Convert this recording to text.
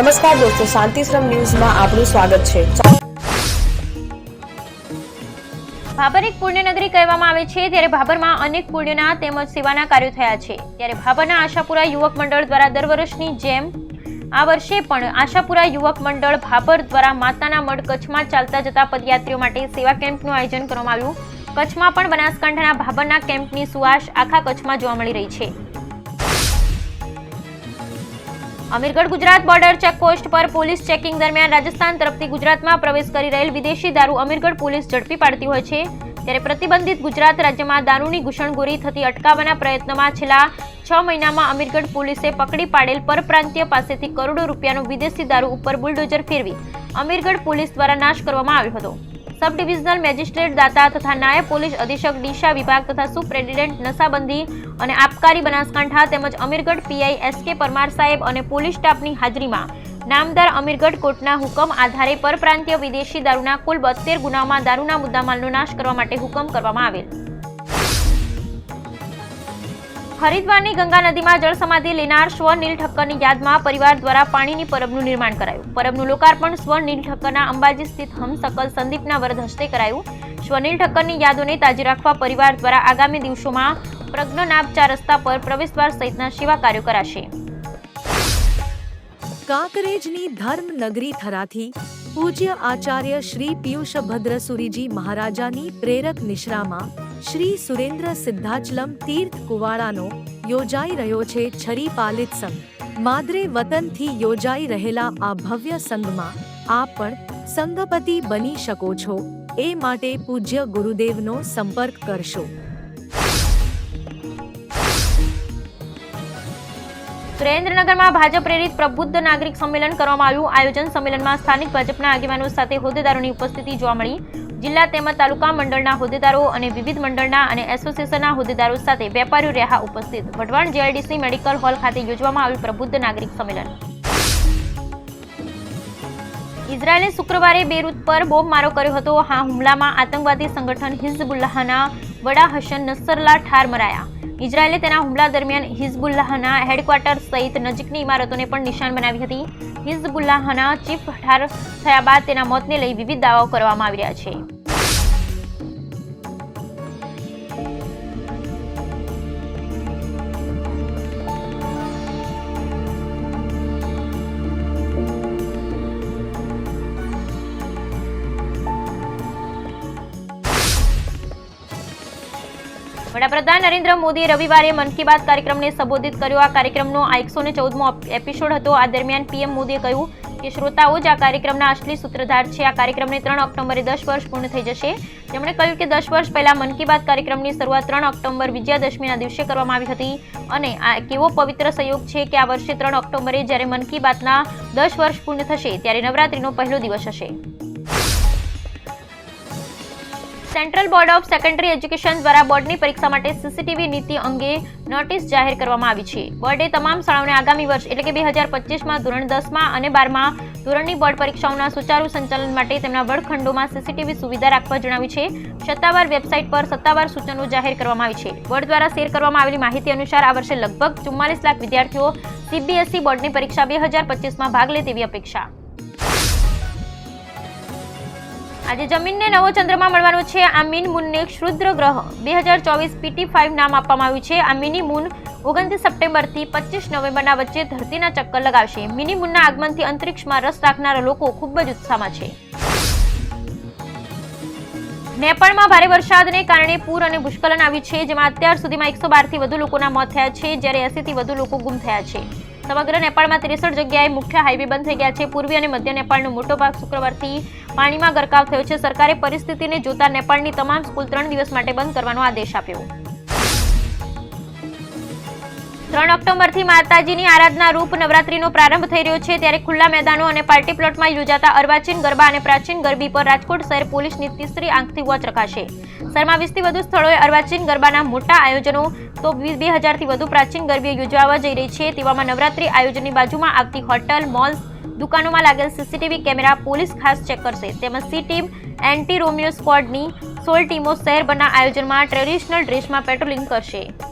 નમસ્કાર દોસ્તો, શાંતિશ્રમ ન્યૂઝમાં આપનું સ્વાગત છે. ભાભર એક પુણ્યનગરી કહેવામાં આવે છે, ત્યારે ભાભરમાં અનેક પુણ્યના તેમજ સેવાના કાર્યો થયા છે. ત્યારે ભાભરના આશાપુરા યુવક મંડળ દ્વારા દર વર્ષની જેમ આ વર્ષે પણ આશાપુરા યુવક મંડળ ભાભર દ્વારા માતાના મઢ કચ્છમાં ચાલતા જતા પદયાત્રીઓ માટે સેવા કેમ્પનું આયોજન કરવામાં આવ્યું. કચ્છમાં પણ બનાસકાંઠાના ભાભરના કેમ્પની સુવાસ આખા કચ્છમાં જોવા મળી રહી છે. Amirgadh Gujarat border check post પર પોલીસ ચેકિંગ દરમિયાન રાજસ્થાન તરફથી ગુજરાતમાં પ્રવેશ કરી રહેલ વિદેશી દારૂ અમીરગઢ પોલીસ ઝડપી પાડતી હોય છે. ત્યારે પ્રતિબંધિત ગુજરાત રાજ્યમાં દારૂની ઘૂસણખોરી થતી અટકાવવાના પ્રયત્નમાં છેલ્લા છ મહિનામાં અમીરગઢ પોલીસે પકડી પાડેલ પરપ્રાંતીય પાસેથી કરોડો રૂપિયાનો વિદેશી દારૂ ઉપર બુલડોઝર ફેરવી અમીરગઢ પોલીસ દ્વારા નાશ કરવામાં આવ્યો હતો. સબ ડિવિઝનલ મેજિસ્ટ્રેટ દાતા તથા નાયબ પોલીસ અધિક્ષક ડીશા વિભાગ તથા સુપ્રેસિડેન્ટ નશાબંધી અને આબકારી બનાસકાંઠા તેમજ અમીરગઢ પીઆઈ એસ કે પરમાર સાહેબ અને પોલીસ સ્ટાફની હાજરીમાં નામદાર અમીરગઢ કોર્ટના હુકમ આધારે પરપ્રાંતીય વિદેશી દારૂના કુલ બોતેર ગુનામાં દારૂના મુદ્દામાલનો નાશ કરવા માટે હુકમ કરવામાં આવેલ. હરિદ્વારની ગંગા નદીમાં જળ સમાધિ લેનાર સ્વનીલ ઠક્કરની યાદમાં પરિવાર દ્વારા પાણીની પરબનું નિર્માણ કરાયું. પરબનું લોકાર્પણ સ્વનીલ ઠક્કરના અંબાજી સ્થિત હમસકલ સંદીપના વરદ હસ્તે કરાયું. સ્વનીલ ઠક્કરની યાદોને તાજી રાખવા પરિવાર દ્વારા આગામી દિવસોમાં પ્રજ્ઞનાભચા રસ્તા પર પ્રવેશદ્વાર સહિતના સેવા કાર્યો કરાશે. કાંકરેજની ધર્મનગરી થરાથી પૂજ્ય આચાર્ય શ્રી પિયુષભદ્રસુરીજી મહારાજાની પ્રેરક નિશ્રામાં શ્રી સુરેન્દ્ર સિદ્ધાચલમ તીર્થ કુવાડાનો યોજાઈ રહ્યો છે છરી પાલિત સંઘ. માદરે વતનથી યોજાઈ રહેલા આ ભવ્ય સંઘમાં આપ પણ સંઘપતિ બની શકો છો. એ માટે પૂજ્ય ગુરુદેવનો સંપર્ક કરશો. સુરેન્દ્રનગરમાં ભાજપ પ્રેરિત પ્રબુદ્ધ નાગરિક સંમેલન કરવામાં આવ્યું. આયોજન સંમેલનમાં સ્થાનિક ભાજપના આગેવાનો સાથે હોદ્દેદારોની ઉપસ્થિતિ જોવા મળી. જિલ્લા તેમજ તાલુકા મંડળના હોદ્દેદારો અને વિવિધ મંડળના અને એસોસિએશનના હોદ્દેદારો સાથે વેપારીઓ રહ્યા ઉપસ્થિત. વઢવાણ જેઆઈડીસી મેડિકલ હોલ ખાતે યોજવામાં આવ્યું પ્રબુદ્ધ નાગરિક સંમેલન. ઇઝરાયેલે શુક્રવારે બેરૂત પર બોમ્બમારો કર્યો હતો. આ હુમલામાં આતંકવાદી સંગઠન હિઝબુલ્લાહના વડા હસન નસરલા ઠાર મરાયા. ઇઝરાયેલે તેના હુમલા દરમિયાન હિઝબુલ્લાહના હેડક્વાર્ટર સહિત નજીકની ઇમારતોને પણ નિશાન બનાવી હતી. હિઝબુલ્લાહના ચીફ ઠાર થયા બાદ તેના મોતને લઈ વિવિધ દાવાઓ કરવામાં આવી રહ્યા છે. વડાપ્રધાન નરેન્દ્ર મોદીએ રવિવારે મન કી બાત કાર્યક્રમને સંબોધિત કર્યો. આ કાર્યક્રમનો આ એકસો ને ચૌદમો એપિસોડ હતો. આ દરમિયાન પીએમ મોદીએ કહ્યું કે શ્રોતાઓ જ આ કાર્યક્રમના અસલી સૂત્રધાર છે. આ કાર્યક્રમને ત્રણ ઓક્ટોબરે દસ વર્ષ પૂર્ણ થઈ જશે. તેમણે કહ્યું કે દસ વર્ષ પહેલા મન કી બાત કાર્યક્રમની શરૂઆત ત્રણ ઓક્ટોબર વિજયાદશમીના દિવસે કરવામાં આવી હતી. અને આ કેવો પવિત્ર સંયોગ છે કે આ વર્ષે ત્રણ ઓક્ટોબરે જ્યારે મન કી બાતના દસ વર્ષ પૂર્ણ થશે, ત્યારે નવરાત્રીનો પહેલો દિવસ હશે. Central board of secondary education દ્વારા બોર્ડની પરીક્ષા માટે સીસીટીવી નીતિ અંગે નોટિસ જાહેર કરવામાં આવી છે. બોર્ડે તમામ શાળાઓને આગામી વર્ષ એટલે કે બે હજાર પચીસમાં ધોરણ દસમાં અને બારમાં ધોરણની બોર્ડ પરીક્ષાઓના સુચારુ સંચાલન માટે તેમના વર્ગખંડોમાં સીસીટીવી સુવિધા રાખવા જણાવ્યું છે. સત્તાવાર વેબસાઇટ પર સત્તાવાર સૂચનો જાહેર કરવામાં આવી છે. બોર્ડ દ્વારા શેર કરવામાં આવેલી માહિતી અનુસાર આ વર્ષે લગભગ ચુમ્માલીસ લાખ વિદ્યાર્થીઓ સીબીએસઈ બોર્ડની પરીક્ષા બે હજાર પચીસમાં ભાગ લે તેવી અપેક્ષા. આજે જમીનને નવો ચંદ્રમા મળવાનો છે. આ મીન મૂનને ક્ષુદ્ર ગ્રહ. બે હજાર ચોવીસ પીટી ફાઇવ નામ આપવામાં આવ્યું છે. આ મિની મૂન ઓગણત્રીસ સપ્ટેમ્બરથી પચીસ નવેમ્બરના વચ્ચે ધરતીના ચક્કર લગાવશે. મિની મૂનના આગમનથી અંતરિક્ષમાં રસ રાખનારા લોકો ખૂબ જ ઉત્સાહમાં છે. નેપાળમાં ભારે વરસાદને કારણે પૂર અને ભૂસ્ખલન આવ્યું છે, જેમાં અત્યાર સુધીમાં એકસો બારથી વધુ લોકોના મોત થયા છે, જ્યારે એસીથી વધુ લોકો ગુમ થયા છે. સમગ્ર નેપાળમાં ત્રેસઠ જગ્યાએ મુખ્ય હાઈવે બંધ થઈ ગયા છે. પૂર્વી અને મધ્ય નેપાળનો મોટો ભાગ શુક્રવારથી પાણીમાં ગરકાવ થયો છે. સરકારે પરિસ્થિતિને જોતા નેપાળની તમામ સ્કૂલ ત્રણ દિવસ માટે બંધ કરવાનો આદેશ આપ્યો. ત્રણ ઓક્ટોબરથી માતાજીની આરાધના રૂપ નવરાત્રીનો પ્રારંભ થઈ રહ્યો છે. ત્યારે ખુલ્લા મેદાનો અને પાર્ટી પ્લોટમાં યોજાતા અર્વાચીન ગરબા અને પ્રાચીન ગરબી પર રાજકોટ શહેર પોલીસની તીસરી આંખથી વોચ રખાશે. શહેરમાં વીસથી વધુ સ્થળોએ અર્વાચીન ગરબાના મોટા આયોજનો, તો બે હજારથી વધુ પ્રાચીન ગરબીઓ યોજાવા જઈ રહી છે. તેવામાં નવરાત્રી આયોજનની બાજુમાં આવતી હોટલ મોલ્સ દુકાનોમાં લાગેલ સીસીટીવી કેમેરા પોલીસ ખાસ ચેક કરશે. તેમજ સી ટીમ, એન્ટી રોમિયો સ્કવોડની સોળ ટીમો શહેરભરના આયોજનમાં ટ્રેડિશનલ ડ્રેસમાં પેટ્રોલિંગ કરશે.